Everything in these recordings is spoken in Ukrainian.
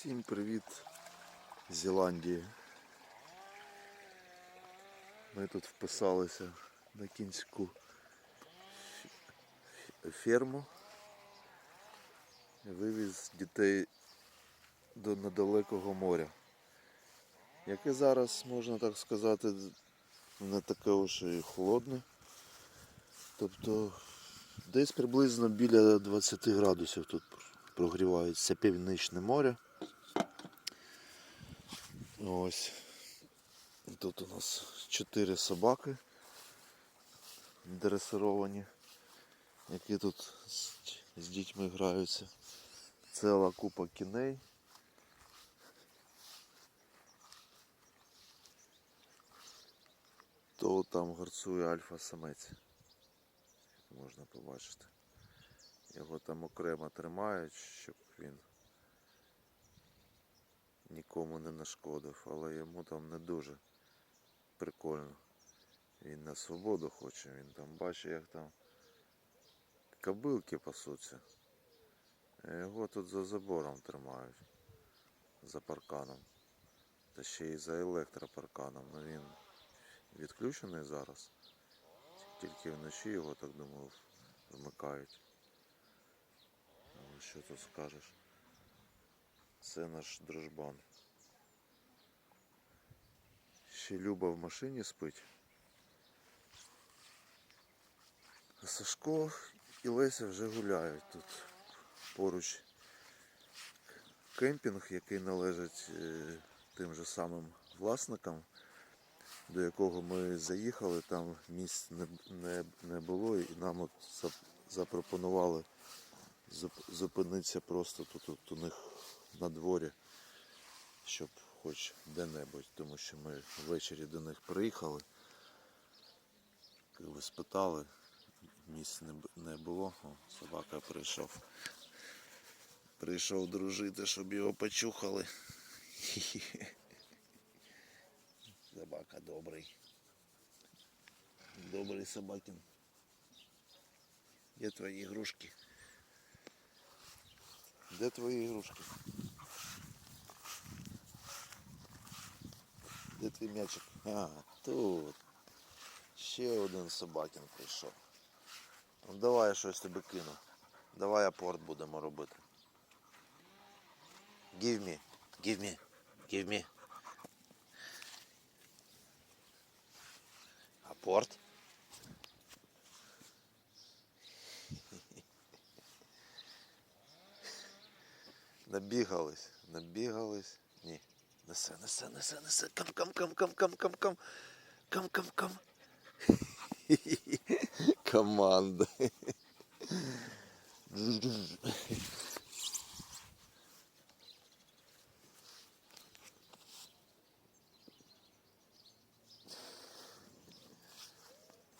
Всім привіт з Зеландії. Ми тут вписалися на кінську ферму. Вивіз дітей до недалекого моря. Яке зараз, можна так сказати, не таке уж і холодне. Тобто десь приблизно біля 20 градусів тут прогрівається північне море. Ось. Тут у нас чотири собаки дресировані, які тут з дітьми граються. Ціла купа кіней. То там гарцує альфа-самець. Можна побачити. Його там окремо тримають, щоб він нікому не нашкодив, але йому там не дуже прикольно. Він на свободу хоче, він там бачить, як там кобилки пасуться. А його тут за забором тримають, за парканом. Та ще й за електропарканом. Ну він відключений зараз. Тільки вночі його, так думаю, вмикають. Але що тут скажеш? Це наш дружбан. Ще Люба в машині спить. А Сашко і Леся вже гуляють тут поруч кемпінг, який належить е, тим же самим власникам, до якого ми заїхали, там місць не, не, не було і нам от запропонували зупинитися просто тут, тут у них на дворі, щоб хоч де-небудь, тому що ми ввечері до них приїхали. Коли спитали, місць не, було, О, собака прийшов. Прийшов дружити, щоб його почухали. Собака добрий. Добрий собакин. Де твої ігрушки? Де твої ігрушки? Де твій м'ячик? А, тут. Ще один собакін прийшов. Ну, давай я щось тобі кину. Давай апорт будемо робити. Give me. Give me. Give me. Апорт. Набігались, набігались. Ні. Несе, несе, несе, несе. Кам, кам, кам, кам, кам, кам, кам. Кам, кам, кам. Команда.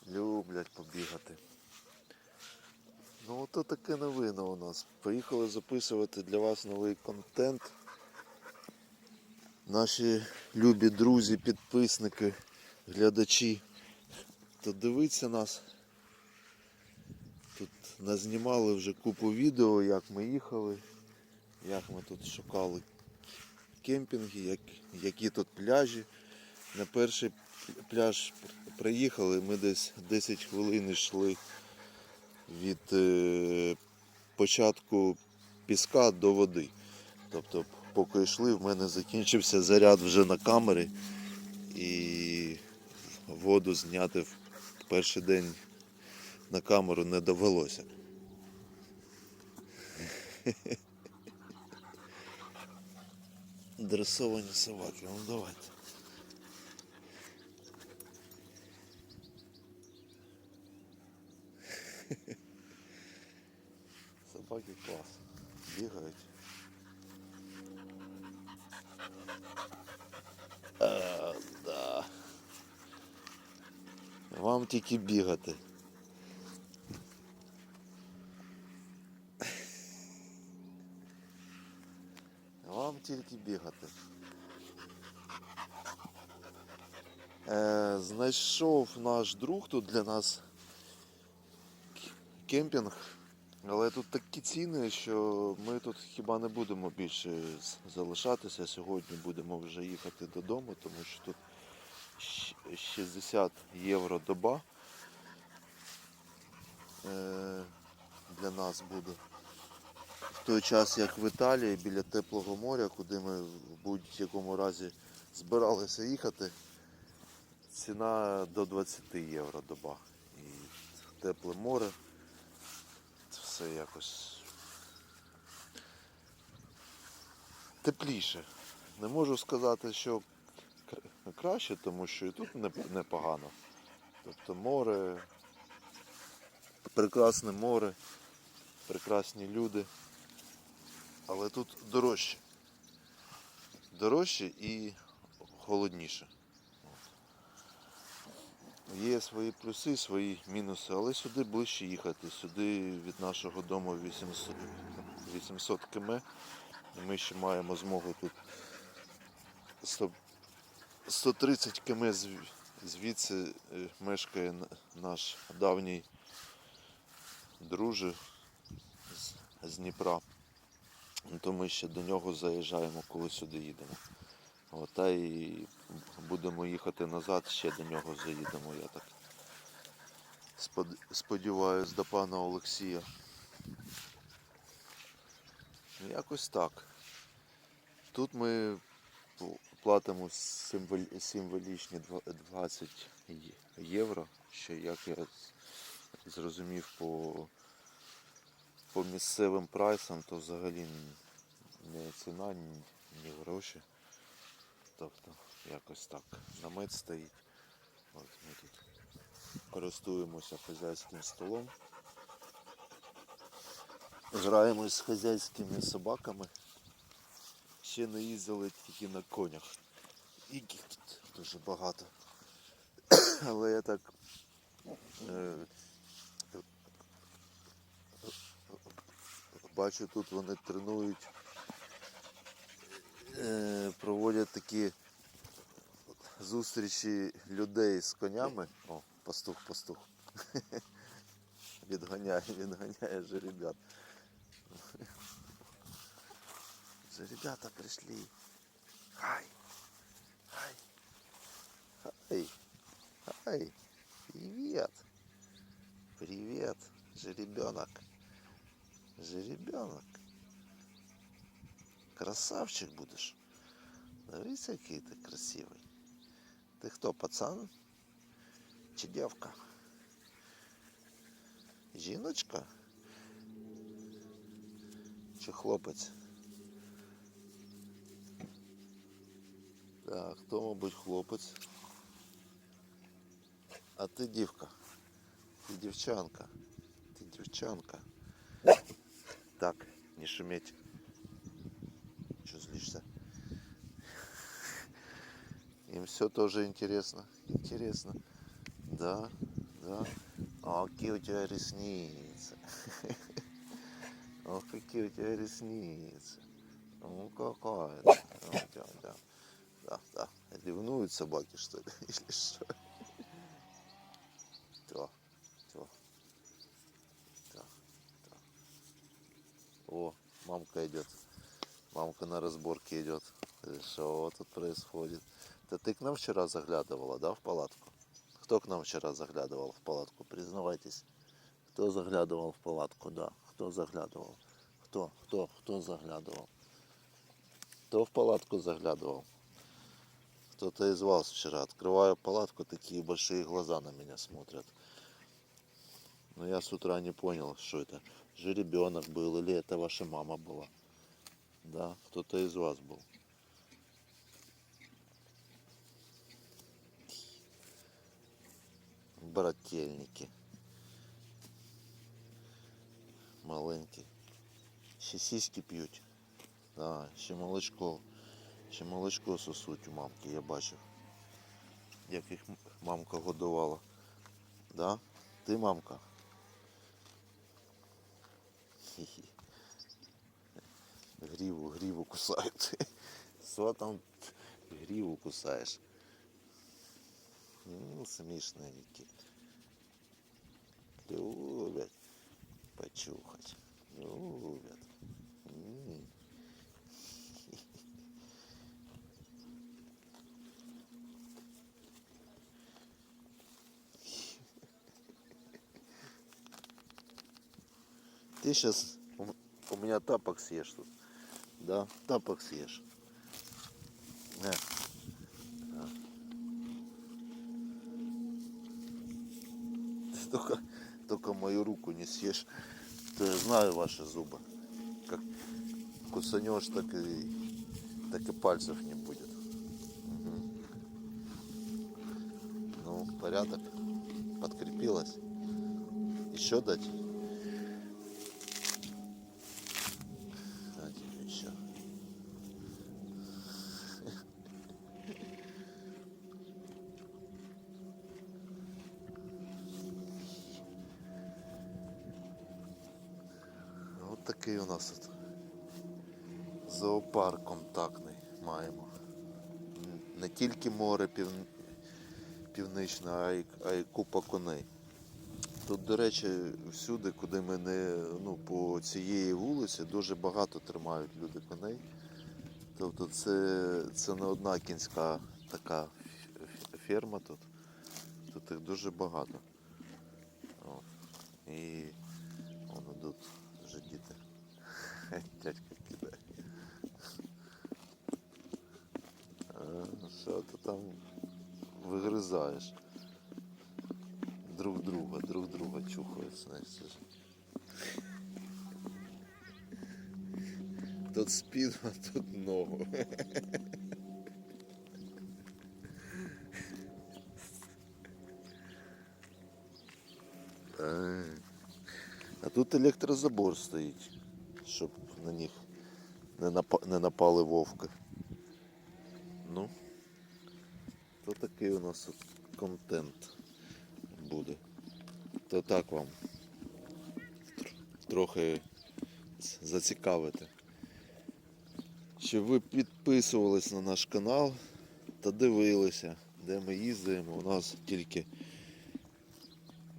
Люблять побігати. Ну ото таке новина у нас. Поїхали записувати для вас новий контент. Наші любі друзі, підписники, глядачі. То дивиться нас. Тут назнімали вже купу відео, як ми їхали, як ми тут шукали кемпінги, як, які тут пляжі. На перший пляж приїхали, ми десь 10 хвилин йшли від е, початку піска до води. Тобто, поки йшли, в мене закінчився заряд вже на камері і воду зняти в перший день на камеру не довелося. Дресовані собаки, ну давайте. Собаки клас. Бігають. А, да. Вам тільки бігати. Вам тільки бігати. Е, знайшов наш друг тут для нас кемпінг Але тут такі ціни, що ми тут хіба не будемо більше залишатися. Сьогодні будемо вже їхати додому, тому що тут 60 євро доба е, для нас буде. В той час, як в Італії, біля теплого моря, куди ми в будь-якому разі збиралися їхати, ціна до 20 євро доба. І тепле море, це все якось тепліше. Не можу сказати, що краще, тому що і тут непогано. Тобто море, прекрасне море, прекрасні люди. Але тут дорожче. Дорожче і холодніше. Є свої плюси, свої мінуси, але сюди ближче їхати. Сюди від нашого дому 800, 800 км. Ми ще маємо змогу тут 100, 130 км звідси е, мешкає наш давній друже з, Дніпра. То ми ще до нього заїжджаємо, коли сюди їдемо. От, та і будемо їхати назад, ще до нього заїдемо, я так спод- сподіваюсь, до пана Олексія. Якось так. Тут ми платимо символічні 20 євро, що як я зрозумів по, по місцевим прайсам, то взагалі не ціна, ні, гроші. Тобто якось так. Намет стоїть. От ми тут користуємося хазяйським столом. Граємось з хазяйськими собаками. Ще не їздили тільки на конях. Яких тут дуже багато. Але я так е, бачу, тут вони тренують, е, проводять такі зустрічі людей з конями. О, пастух, пастух. Відганяє, відганяє же ребят. Же ребята пришли. Хай. Хай. Хай. Хай. Привет. Привет, жеребенок. Жеребенок. Красавчик будешь. Дивись, який ти красивий. Ти хто, пацан? Чи дівка? Жіночка? Чи хлопець? Так, хто, мабуть, хлопець? А ти дівка. Ти дівчанка. Ти дівчанка. Так, не шуметь. Че злишься? Им все тоже интересно. Интересно. Да, да. А какие у тебя ресницы. Ох, какие у тебя ресницы. Ну, какая. Ревнуют собаки, что ли? Или что? То, то. Так, так. О, мамка идет. Мамка на разборке идет. Э, Что тут происходит? Это ты к нам вчера заглядывала, да, в палатку? Кто к нам вчера заглядывал в палатку? Признавайтесь. Кто заглядывал в палатку, да? Кто заглядывал? Кто? Кто? Кто заглядывал? Кто в палатку заглядывал? Кто-то из вас вчера. Открываю палатку, такие большие глаза на меня смотрят. Но я с утра не понял, что это. Жеребенок был или это ваша мама была. Да, кто-то из вас был. Брательники. Маленькі. Ще п'ють. Да, ще молочко. Ще молочко сосуть у мамки, я бачив. Як їх мамка годувала. Да? Ти мамка? Хі-хі. Гріву, гріву кусають. Що там гріву кусаєш? Ну, смішненькі. Люблять. Почухать. Любят. Ты сейчас у меня тапок съешь тут. Да, тапок съешь. На. Ты только, только мою руку не съешь. То я знаю ваши зубы. Как кусанешь, так и, так и пальцев не будет. Мгм. Ну, порядок. Подкрепилась. Еще? Дать такий у нас тут зоопарк контактний маємо. Не тільки море пів... північне, а й, а й купа коней. Тут, до речі, всюди, куди ми не ну, по цієї вулиці, дуже багато тримають люди коней. Тобто це, це не одна кінська така ферма тут. Тут їх дуже багато. От. І воно тут вже діти. Дядько кидає. Що ти там вигризаєш? Друг друга, друг друга чухають, знаєш. Тут спину, а тут ногу. А тут електрозабор стоїть, щоб на них не, напали вовки. Ну, то такий у нас контент буде. То так вам трохи зацікавити. Щоб ви підписувались на наш канал та дивилися, де ми їздимо. У нас тільки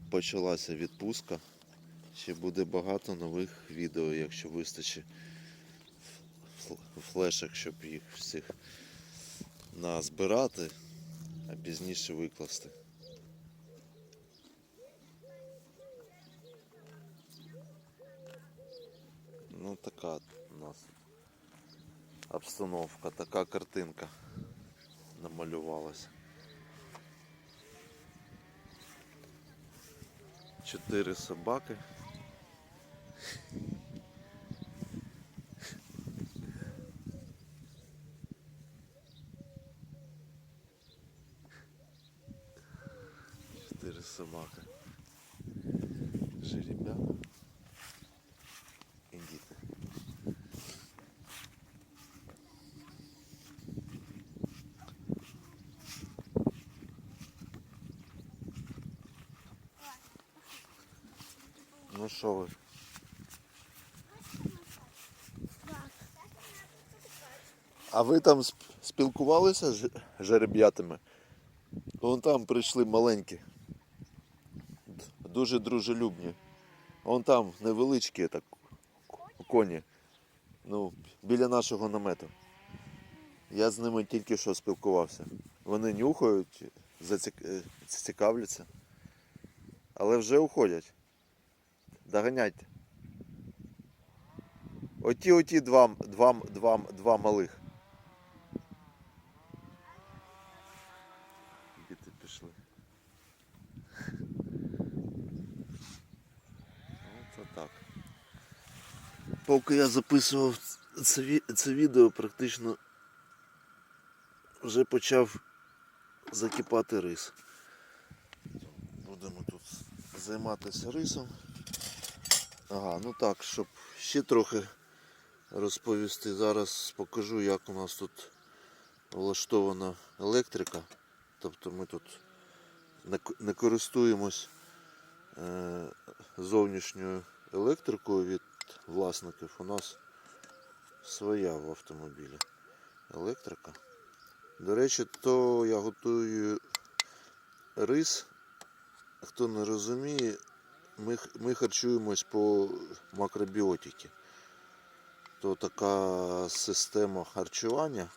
почалася відпустка. Ще буде багато нових відео, якщо вистачить фл- флешок, щоб їх всіх назбирати, а пізніше викласти. Ну така у нас обстановка, така картинка намалювалася. Чотири собаки. Чотири собаки. Жеребята. І діти. Ну що ви? А ви там спілкувалися з жереб'ятами? Вон там прийшли маленькі. Дуже дружелюбні. Вон там невеличкі так коні. Ну, біля нашого намету. Я з ними тільки що спілкувався. Вони нюхають, зацік... е, цікавляться. Але вже уходять. Доганяйте. Оті оті два, два, два, два малих. Діти пішли. Оце так. Поки я записував це, це відео, практично вже почав закипати рис. Будемо тут займатися рисом. Ага, ну так, щоб ще трохи розповісти. Зараз покажу, як у нас тут влаштована електрика. Тобто ми тут не, користуємось е, зовнішньою електрикою від власників. У нас своя в автомобілі електрика. До речі, то я готую рис. Хто не розуміє, ми, ми харчуємось по макробіотиці. То така система харчування,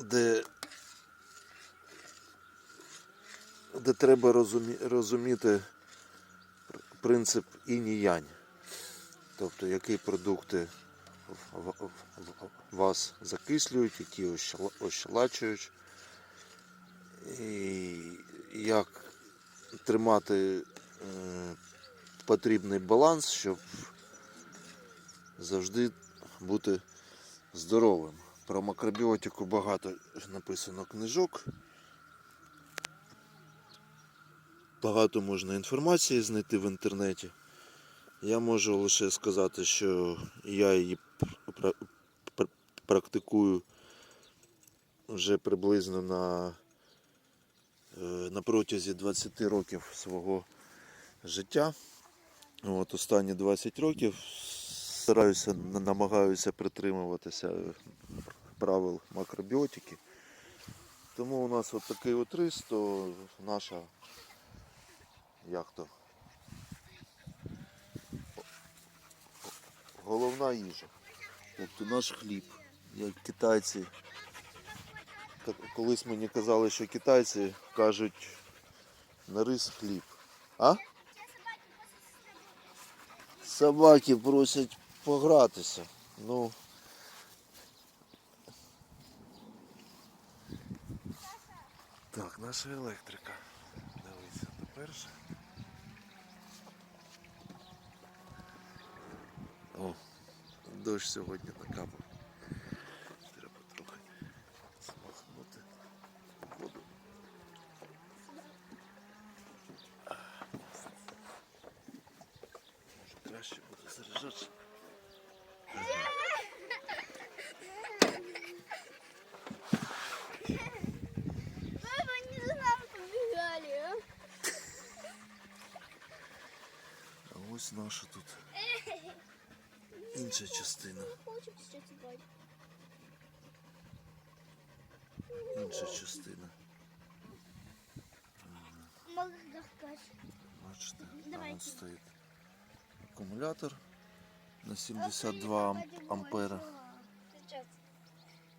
де, де треба розумі, розуміти принцип інь-янь. Тобто, які продукти вас закислюють, які ощела- ощелачують. І як тримати е, потрібний баланс, щоб завжди бути здоровим. Про макробіотику багато написано книжок. Багато можна інформації знайти в інтернеті. Я можу лише сказати, що я її пр- пр- практикую вже приблизно на, е, на протязі 20 років свого життя. От, останні 20 років стараюся, на- намагаюся притримуватися правил макробіотики. Тому у нас от такий от рис, то наша як то головна їжа. Тобто наш хліб, як китайці. Колись мені казали, що китайці кажуть на рис хліб. А? Собаки просять погратися. Ну. Так, наша електрика. Дивіться, перше. Дощ сьогодні накапав. Треба трохи змахнути воду. Може краще буде заряджатися. Папа, они за нами побежали. А ось наша тут інша частина. Інша частина. Бачите, там от стоїть акумулятор на 72 ампера.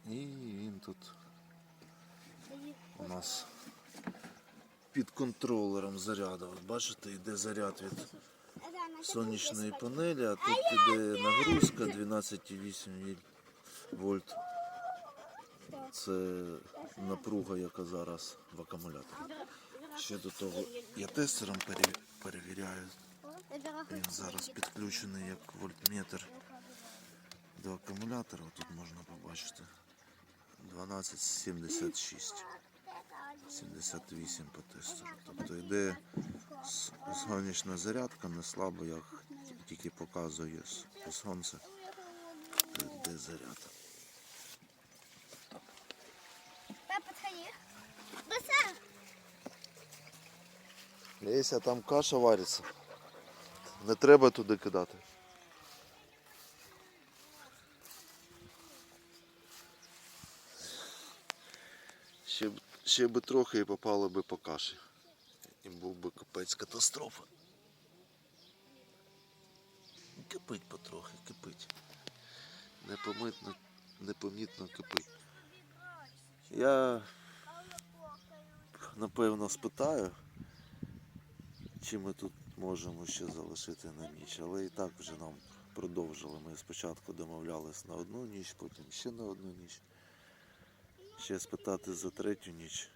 І він тут у нас під контролером заряду. От бачите, йде заряд від сонячної панелі, а тут іде нагрузка 12,8 вольт. Це напруга, яка зараз в акумуляторі. Ще до того я тестером перевіряю. Він зараз підключений як вольтметр до акумулятора. Тут можна побачити 12,76. 78 по тестеру. Тобто йде сонячна зарядка, не слабо, як тільки показує сонце, то йде заряд. Леся, там каша вариться. Не треба туди кидати. Ще, б- ще би трохи і попало би по каші. І був би капець катастрофа. Кипить потрохи, кипить. Непомітно, непомітно кипить. Я напевно спитаю, чи ми тут можемо ще залишити на ніч, але і так вже нам продовжили. Ми спочатку домовлялись на одну ніч, потім ще на одну ніч. Ще спитати за третю ніч.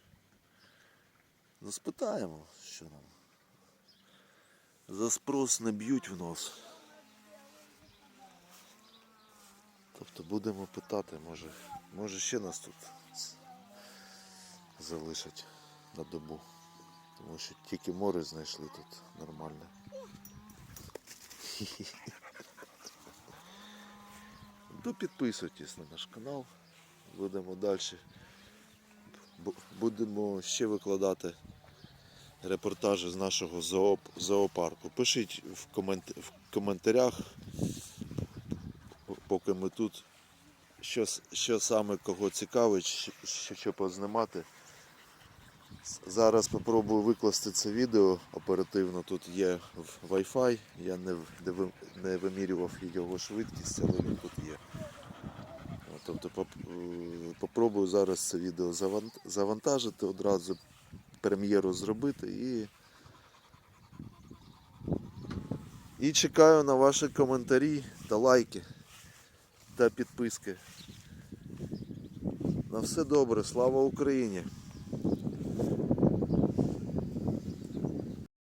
Ну спитаємо, що нам. За спрос не б'ють в нос. Тобто будемо питати, може, може ще нас тут залишать на добу. Тому що тільки море знайшли тут нормальне. Ну, підписуйтесь на наш канал. Будемо далі. Будемо ще викладати репортажі з нашого зоопарку. Пишіть в, комент... в коментарях, поки ми тут, що, що саме кого цікавить, що, що познімати. Зараз спробую викласти це відео оперативно. Тут є Wi-Fi. Я не, не, вимірював його швидкість, але він тут Тобто е, попробую зараз це відео завантажити, одразу прем'єру зробити і. І чекаю на ваші коментарі та лайки та підписки. На все добре, слава Україні!